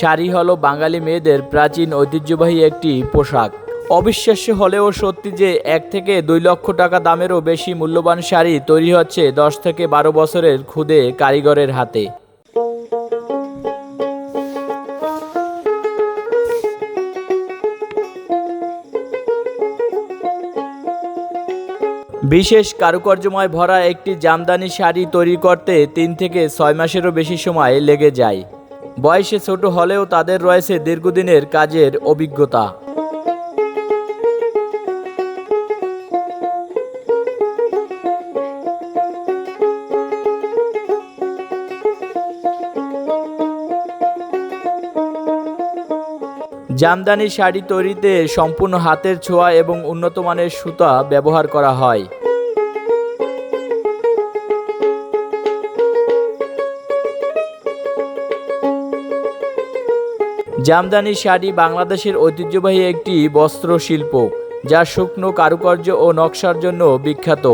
শাড়ি হলো বাঙালি মেয়েদের প্রাচীন ঐতিহ্যবাহী একটি পোশাক। অবিশ্বাস্য হলেও সত্যি যে এক থেকে দুই লক্ষ টাকা দামেরও বেশি মূল্যবান শাড়ি তৈরি হচ্ছে দশ থেকে বারো বছরের ক্ষুদে কারিগরের হাতে। বিশেষ কারুকার্যময় ভরা একটি জামদানি শাড়ি তৈরি করতে তিন থেকে ছয় মাসেরও বেশি সময় লেগে যায়। বয়সে ছোট হলেও তাদের রয়েছে দীর্ঘদিনের কাজের অভিজ্ঞতা। জামদানি শাড়ি তৈরিতে সম্পূর্ণ হাতের ছোঁয়া এবং উন্নত মানের সুতা ব্যবহার করা হয়। জামদানি শাড়ি বাংলাদেশের ঐতিহ্যবাহী একটি বস্ত্র শিল্প যা শুকনো কারুকার্য ও নকশার জন্য বিখ্যাত।